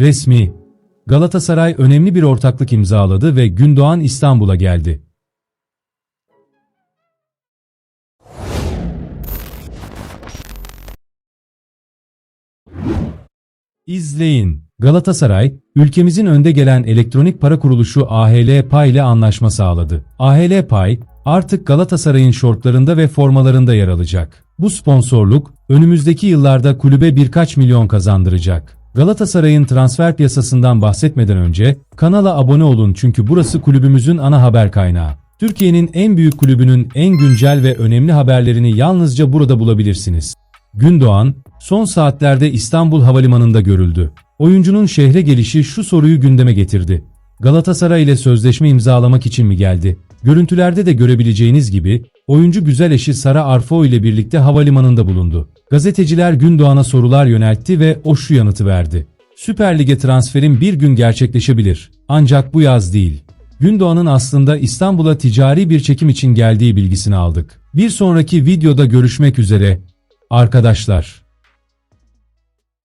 Resmi. Galatasaray önemli bir ortaklık imzaladı ve Gündoğan İstanbul'a geldi. İzleyin. Galatasaray, ülkemizin önde gelen elektronik para kuruluşu AHL Pay ile anlaşma sağladı. AHL Pay, artık Galatasaray'ın şortlarında ve formalarında yer alacak. Bu sponsorluk, önümüzdeki yıllarda kulübe birkaç milyon kazandıracak. Galatasaray'ın transfer piyasasından bahsetmeden önce, kanala abone olun çünkü burası kulübümüzün ana haber kaynağı. Türkiye'nin en büyük kulübünün en güncel ve önemli haberlerini yalnızca burada bulabilirsiniz. Gündoğan, son saatlerde İstanbul Havalimanı'nda görüldü. Oyuncunun şehre gelişi şu soruyu gündeme getirdi. Galatasaray ile sözleşme imzalamak için mi geldi? Görüntülerde de görebileceğiniz gibi, oyuncu güzel eşi Sara Arfo ile birlikte havalimanında bulundu. Gazeteciler Gündoğan'a sorular yöneltti ve o şu yanıtı verdi. Süper Lig'e transferin bir gün gerçekleşebilir. Ancak bu yaz değil. Gündoğan'ın aslında İstanbul'a ticari bir çekim için geldiği bilgisini aldık. Bir sonraki videoda görüşmek üzere. Arkadaşlar